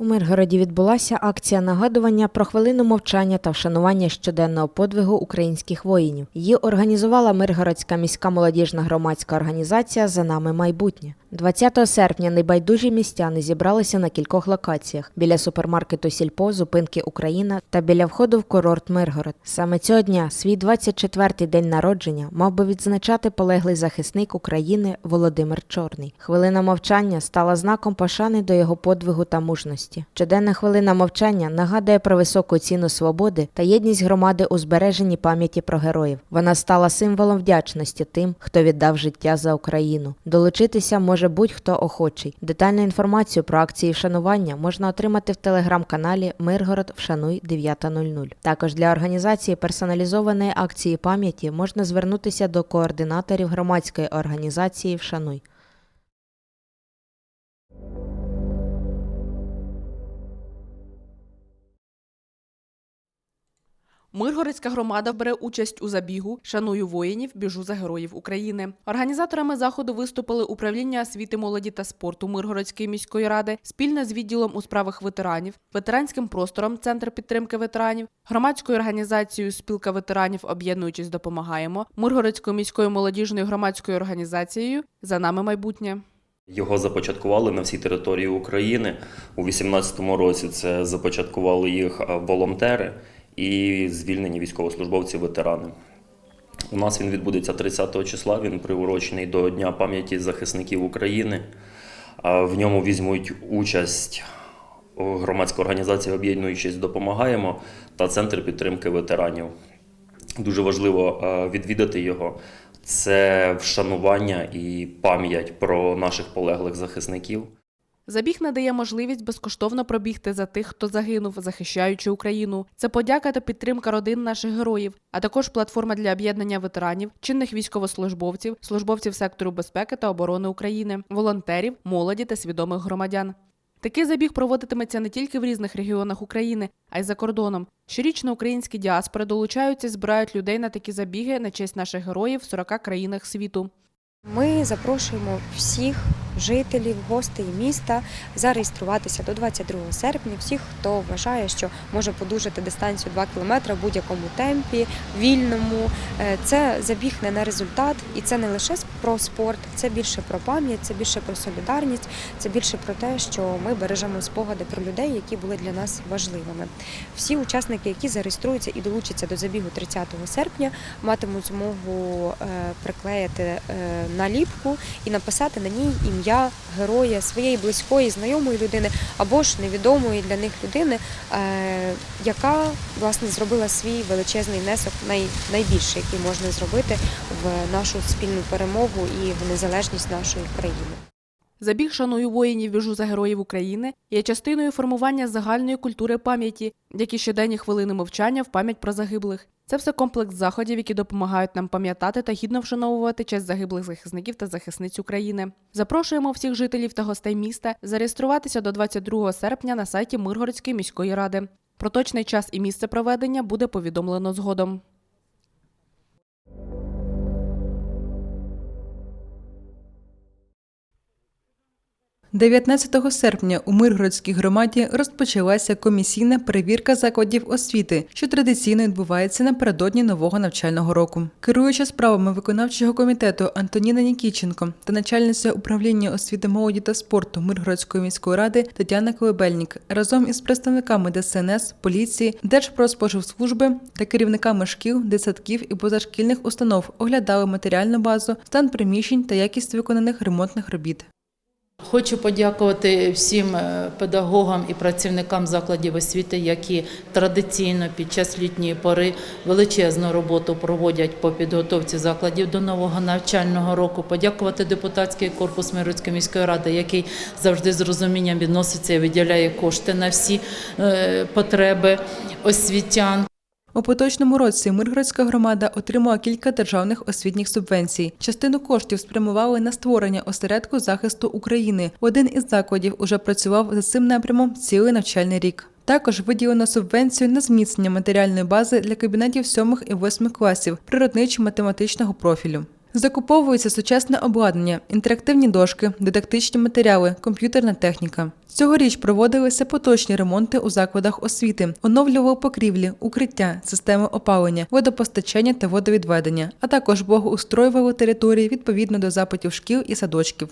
У Миргороді відбулася акція нагадування про хвилину мовчання та вшанування щоденного подвигу українських воїнів. Її організувала Миргородська міська молодіжна громадська організація За нами майбутнє. 20 серпня небайдужі містяни зібралися на кількох локаціях біля супермаркету Сільпо, зупинки Україна та біля входу в курорт Миргород. Саме цього дня, свій 24-й день народження, мав би відзначати полеглий захисник України Володимир Чорний. Хвилина мовчання стала знаком пошани до його подвигу та мужності. Щоденна хвилина мовчання нагадує про високу ціну свободи та єдність громади у збереженні пам'яті про героїв. Вона стала символом вдячності тим, хто віддав життя за Україну. Долучитися може будь-хто охочий. Детальну інформацію про акції вшанування можна отримати в телеграм-каналі Миргород Вшануй 9.00. Також для організації персоналізованої акції пам'яті можна звернутися до координаторів громадської організації Вшануй. Миргородська громада бере участь у забігу Шаную воїнів, біжу за героїв України. Організаторами заходу виступили управління освіти, молоді та спорту Миргородської міської ради спільно з відділом у справах ветеранів, ветеранським простором Центр підтримки ветеранів, громадською організацією Спілка ветеранів Об'єднуючись, допомагаємо, Миргородською міською молодіжною громадською організацією За нами майбутнє. Його започаткували на всій території України. У 2018 році це започаткували їх волонтери і звільнені військовослужбовці-ветерани. У нас він відбудеться 30 числа. Він приурочений до Дня пам'яті захисників України. В ньому візьмуть участь громадська організація Об'єднуючись допомагаємо та Центр підтримки ветеранів. Дуже важливо е, відвідати його. Це вшанування і пам'ять про наших полеглих захисників. Забіг надає можливість безкоштовно пробігти за тих, хто загинув, захищаючи Україну. Це подяка та підтримка родин наших героїв, а також платформа для об'єднання ветеранів, чинних військовослужбовців, службовців сектору безпеки та оборони України, волонтерів, молоді та свідомих громадян. Такий забіг проводитиметься не тільки в різних регіонах України, а й за кордоном. Щорічно українські діаспори долучаються і збирають людей на такі забіги на честь наших героїв в 40 країнах світу. Ми запрошуємо всіх жителів, гостей міста зареєструватися до 22 серпня. Всіх, хто вважає, що може подужати дистанцію 2 км в будь-якому темпі, вільному. Е, Це забіг не на результат, і це не лише про спорт, це більше про пам'ять, це більше про солідарність, це більше про те, що ми бережемо спогади про людей, які були для нас важливими. Всі учасники, які зареєструються і долучаться до забігу 30 серпня, матимуть змогу е, приклеїти е, наліпку і написати на ній ім'я героя своєї близької, знайомої людини або ж невідомої для них людини, е, яка власне зробила свій величезний внесок, най, найбільший, який можна зробити в нашу спільну перемогу і в незалежність нашої країни. Забіг шаную воїнів біжу за героїв України є частиною формування загальної культури пам'яті, як і щоденні хвилини мовчання в пам'ять про загиблих. Це все комплекс заходів, які допомагають нам пам'ятати та гідно вшановувати честь загиблих захисників та захисниць України. Запрошуємо всіх жителів та гостей міста зареєструватися до 22 серпня на сайті Миргородської міської ради. Про точний час і місце проведення буде повідомлено згодом. 19 серпня у Миргородській громаді розпочалася комісійна перевірка закладів освіти, що традиційно відбувається напередодні нового навчального року. Керуюча справами виконавчого комітету Антоніна Нікіченко та начальниця управління освіти молоді та спорту Миргородської міської ради Тетяна Колебельник разом із представниками ДСНС, поліції, Держпродспоживслужби та керівниками шкіл, дитсадків і позашкільних установ оглядали матеріальну базу, стан приміщень та якість виконаних ремонтних робіт. Хочу подякувати всім е, педагогам і працівникам закладів освіти, які традиційно під час літньої пори величезну роботу проводять по підготовці закладів до нового навчального року. Подякувати депутатський корпус Мирицької міської ради, який завжди з розумінням відноситься і виділяє кошти на всі е, потреби освітян. У поточному році Миргородська громада отримала кілька державних освітніх субвенцій. Частину коштів спрямували на створення осередку захисту України. Один із закладів уже працював за цим напрямом цілий навчальний рік. Також виділено субвенцію на зміцнення матеріальної бази для кабінетів 7 і 8 класів природничо-математичного профілю. Закуповується сучасне обладнання, інтерактивні дошки, дидактичні матеріали, комп'ютерна техніка. Цьогоріч проводилися поточні ремонти у закладах освіти, оновлювали покрівлі, укриття, системи опалення, водопостачання та водовідведення, а також благоустроювали території відповідно до запитів шкіл і садочків.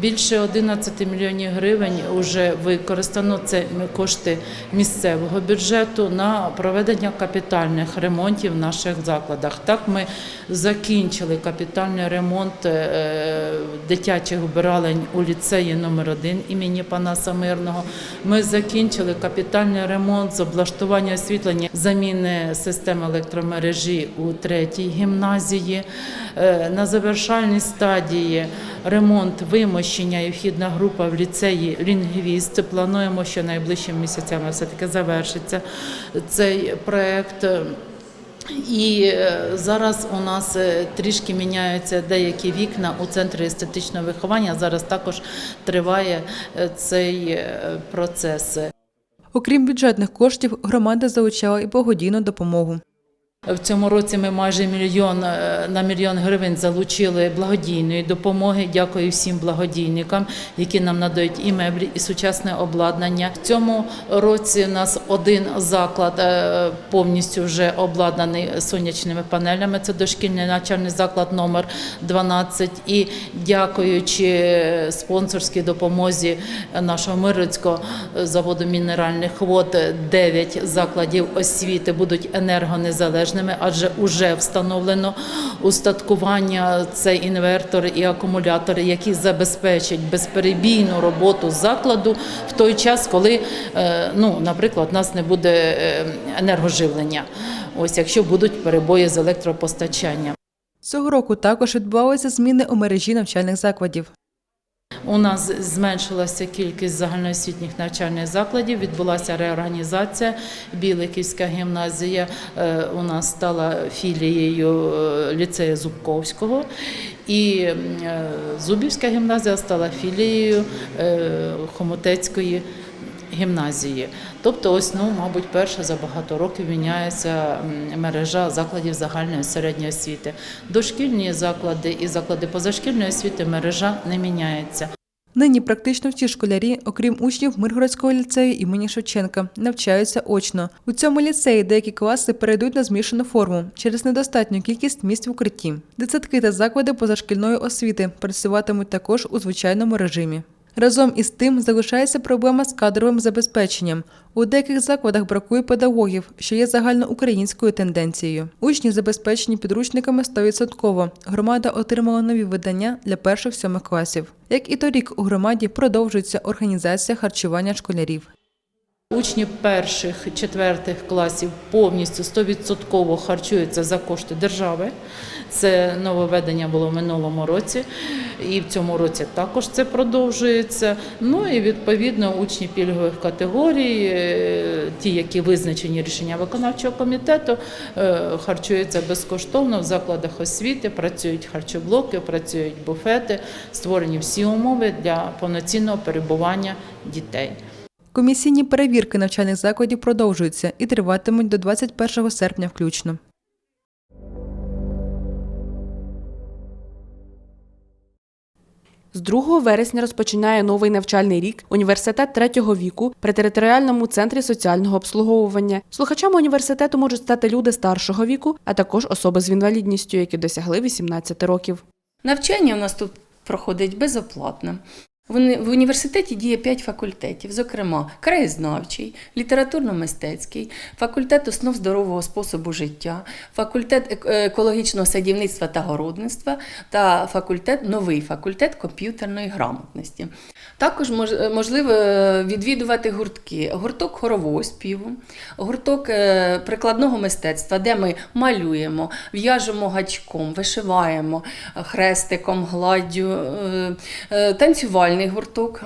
Більше 11 мільйонів гривень вже використано це кошти місцевого бюджету на проведення капітальних ремонтів в наших закладах. Так ми закінчили капітальний ремонт е, дитячих вбиралень у ліцеї номер 1 імені Панаса Мирного. Ми закінчили капітальний ремонт з облаштування освітлення, заміни системи електромережі у третій гімназії. Е, На завершальній стадії ремонт вимощення і вхідна група в ліцеї лінгвіст. Плануємо, що найближчими місяцями все-таки завершиться цей проект. І е, зараз у нас е, трішки міняються деякі вікна у центрі естетичного виховання. Зараз також триває е, цей процес. Окрім бюджетних коштів, громада залучала і благодійну допомогу. В цьому році ми майже мільйон е, на мільйон гривень залучили благодійної допомоги. Дякую всім благодійникам, які нам надають і меблі, і сучасне обладнання. В цьому році у нас один заклад е, повністю вже обладнаний сонячними панелями. Це дошкільний навчальний заклад номер 12. І дякуючи спонсорській допомозі нашого Мирицького заводу мінеральних вод, 9 закладів освіти будуть енергонезалежними, адже вже встановлено устаткування це інвертори і акумулятори, які забезпечать безперебійну роботу закладу в той час, коли, е, ну, наприклад, у нас не буде е, енергоживлення. Ось якщо будуть перебої з електропостачанням. Цього року також відбувалися зміни у мережі навчальних закладів. У нас зменшилася кількість загальноосвітніх навчальних закладів, відбулася реорганізація. Біликівська гімназія е, у нас стала філією е, ліцею Зубковського, і е, Зубівська гімназія стала філією Хомутецької гімназії. Тобто, ось, ну, мабуть, перша за багато років міняється мережа закладів загальної середньої освіти. Дошкільні заклади і заклади позашкільної освіти мережа не міняється. Нині практично всі школярі, окрім учнів Миргородського ліцею імені Шевченка, навчаються очно. У цьому ліцеї деякі класи перейдуть на змішану форму через недостатню кількість місць в укритті. Дитсадки та заклади позашкільної освіти працюватимуть також у звичайному режимі. Разом із тим залишається проблема з кадровим забезпеченням. У деяких закладах бракує педагогів, що є загальноукраїнською тенденцією. Учні забезпечені підручниками 100%. Громада отримала нові видання для перших сьомих класів. Як і торік у громаді продовжується організація харчування школярів. Учні перших, четвертих класів повністю 100% харчуються за кошти держави. Це нововведення було в минулому році, і в цьому році також це продовжується. Ну і відповідно учні пільгових категорій, е, ті, які визначені рішення виконавчого комітету, е, харчуються безкоштовно в закладах освіти, працюють харчоблоки, працюють буфети, створені всі умови для повноцінного перебування дітей. Комісійні перевірки навчальних закладів продовжуються і триватимуть до 21 серпня включно. З 2 вересня розпочинає новий навчальний рік університет третього віку при територіальному центрі соціального обслуговування. Слухачами університету можуть стати люди старшого віку, а також особи з інвалідністю, які досягли 18 років. Навчання у нас тут проходить безоплатно. В університеті діє п'ять факультетів, зокрема, краєзнавчий, літературно-мистецький, факультет основ здорового способу життя, факультет екологічного садівництва та городництва та факультет, новий факультет комп'ютерної грамотності. Також можливо е, відвідувати гуртки: гурток хорового співу, гурток е, прикладного мистецтва, де ми малюємо, в'яжемо гачком, вишиваємо е, хрестиком, гладдю, е, е, танцювальний гурток,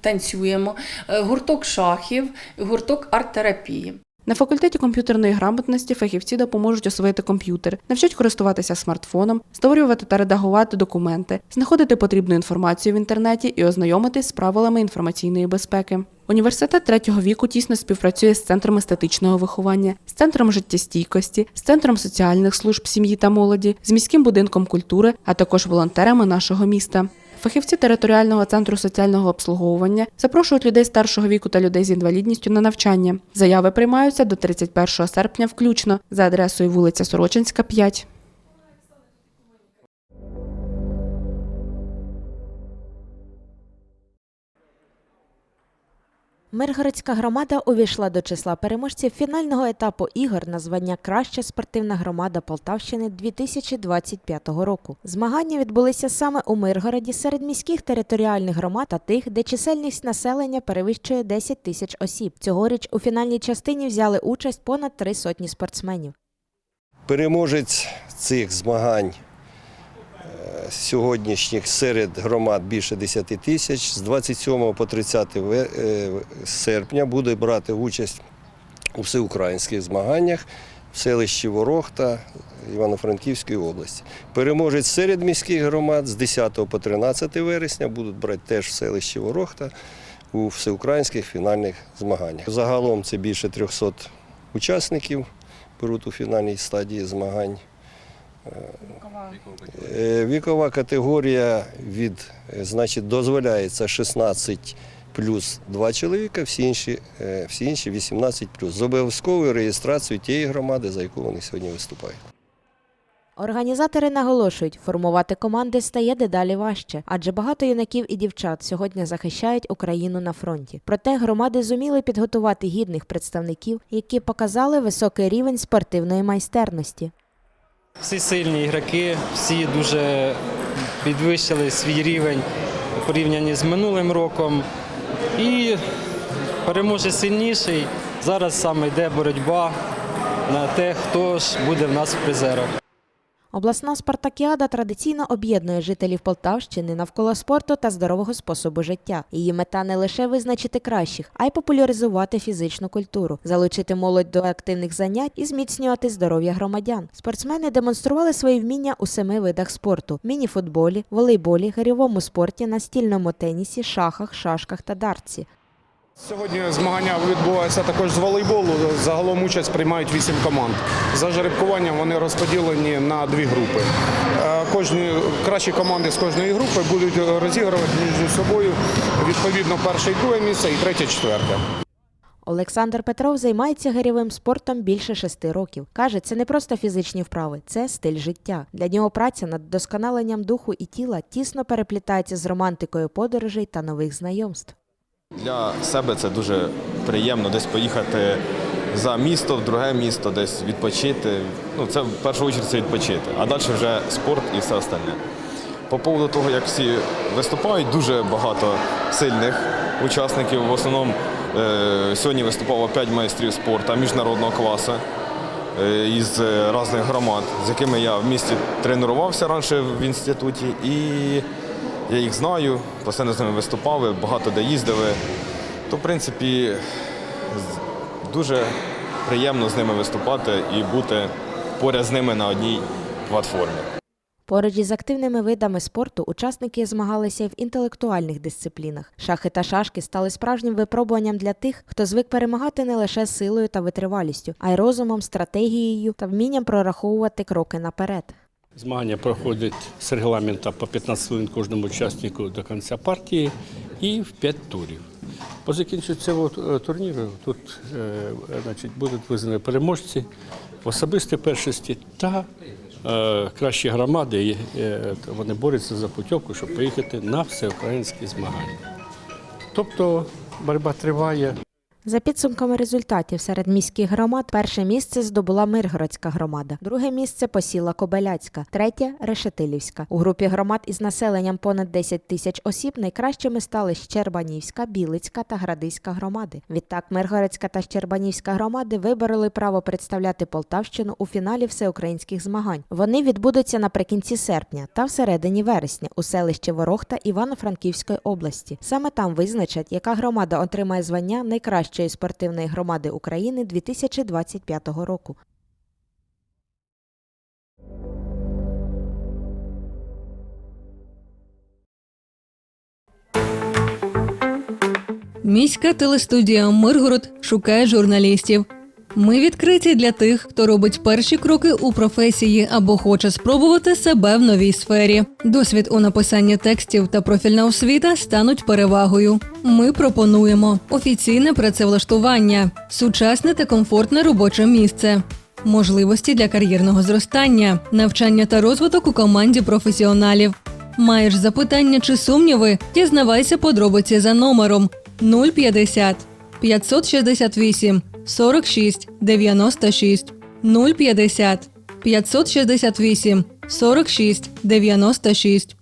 танцюємо, е, гурток шахів, гурток арт-терапії. На факультеті комп'ютерної грамотності фахівці допоможуть освоїти комп'ютер, навчать користуватися смартфоном, створювати та редагувати документи, знаходити потрібну інформацію в інтернеті і ознайомитись з правилами інформаційної безпеки. Університет третього віку тісно співпрацює з центром естетичного виховання, з центром життєстійкості, з центром соціальних служб сім'ї та молоді, з міським будинком культури, а також волонтерами нашого міста. Фахівці територіального центру соціального обслуговування запрошують людей старшого віку та людей з інвалідністю на навчання. Заяви приймаються до 31 серпня включно за адресою вулиця Сорочинська, 5. Миргородська громада увійшла до числа переможців фінального етапу ігор на звання Краща спортивна громада Полтавщини 2025 року. Змагання відбулися саме у Миргороді серед міських територіальних громад та тих, де чисельність населення перевищує 10 тисяч осіб. Цьогоріч у фінальній частині взяли участь понад три сотні спортсменів. Переможець цих змагань сьогоднішніх серед громад більше 10 тисяч. З 27 по 30 е, серпня буде брати участь у всеукраїнських змаганнях в селищі Ворохта Івано-Франківської області. Переможець серед міських громад з 10 по 13 вересня будуть брати теж в селищі Ворохта у всеукраїнських фінальних змаганнях. Загалом це більше 300 учасників беруть у фінальній стадії змагань. Е, Вікова категорія від, е, значить, дозволяється 16 плюс 2 чоловіка, всі інші, е, всі інші 18 плюс. З обов'язковою реєстрацією тієї громади, за яку вони сьогодні виступають. Організатори наголошують, формувати команди стає дедалі важче, адже багато юнаків і дівчат сьогодні захищають Україну на фронті. Проте громади зуміли підготувати гідних представників, які показали високий рівень спортивної майстерності. Всі сильні ігроки, всі дуже підвищили свій рівень порівнянні з минулим роком. І переможе сильніший. Зараз саме йде боротьба на те, хто ж буде в нас в призерах. Обласна спартакіада традиційно об'єднує жителів Полтавщини навколо спорту та здорового способу життя. Її мета не лише визначити кращих, а й популяризувати фізичну культуру, залучити молодь до активних занять і зміцнювати здоров'я громадян. Спортсмени демонстрували свої вміння у семи видах спорту: мініфутболі, волейболі, гирьовому спорті, настільному тенісі, шахах, шашках та дартсі. Сьогодні змагання відбуваються також з волейболу. Загалом участь приймають вісім команд. За жеребкуванням вони розподілені на дві групи. Е, Кожні кращі команди з кожної групи будуть розігрувати між собою відповідно перше і друге місце, і третє, четверте. Олександр Петров займається гирьовим спортом більше шести років. Каже, це не просто фізичні вправи, це стиль життя. Для нього праця над досконаленням духу і тіла тісно переплітається з романтикою подорожей та нових знайомств. Для себе це дуже приємно десь поїхати за місто, в друге місто, десь відпочити. Ну, це в першу чергу це відпочити, а далі вже спорт і все остальне. По поводу того, як всі виступають, дуже багато сильних учасників. В основному е, сьогодні виступало 5 майстрів спорту міжнародного класу е, із різних громад, з якими я в місті тренувався раніше в інституті. І я їх знаю, постійно з ними виступали, багато де їздили. То, в принципі, дуже приємно з ними виступати і бути поряд з ними на одній платформі. Поруч із активними видами спорту учасники змагалися й в інтелектуальних дисциплінах. Шахи та шашки стали справжнім випробуванням для тих, хто звик перемагати не лише силою та витривалістю, а й розумом, стратегією та вмінням прораховувати кроки наперед. Змагання проходять з регламента по 15 хвилин кожному учаснику до кінця партії і в 5 турів. По закінченню цього е, турніру тут е, значить, будуть визнані переможці в особистій першості та е, кращі громади. Е, вони борються за путівку, щоб поїхати на всеукраїнські змагання. Тобто боротьба триває. За підсумками результатів серед міських громад перше місце здобула Миргородська громада, друге місце посіла Кобеляцька, третє Решетилівська. У групі громад із населенням понад 10 тисяч осіб найкращими стали Щербанівська, Білицька та Градиська громади. Відтак Миргородська та Щербанівська громади вибороли право представляти Полтавщину у фіналі всеукраїнських змагань. Вони відбудуться наприкінці серпня та всередині вересня у селищі Ворохта Івано-Франківської області. Саме там визначать, яка громада отримає звання найкращої найкращої спортивної громади України 2025 року. Міська телестудія Миргород шукає журналістів. Ми відкриті для тих, хто робить перші кроки у професії або хоче спробувати себе в новій сфері. Досвід у написанні текстів та профільна освіта стануть перевагою. Ми пропонуємо офіційне працевлаштування, сучасне та комфортне робоче місце. Можливості для кар'єрного зростання, навчання та розвиток у команді професіоналів. Маєш запитання чи сумніви? Дізнавайся подробиці за номером 050 568 46 96 050 568 46 96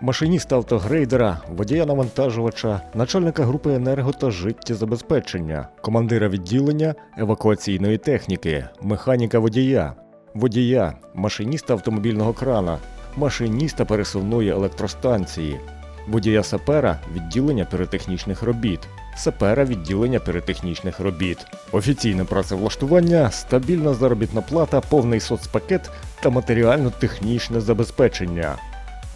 машиніста автогрейдера, водія навантажувача, начальника групи енерго та життєзабезпечення, командира відділення евакуаційної техніки, механіка водія, водія, машиніста автомобільного крана, машиніста пересувної електростанції, водія сапера відділення піротехнічних робіт, сапера відділення піротехнічних робіт, офіційне працевлаштування, стабільна заробітна плата, повний соцпакет та матеріально-технічне забезпечення.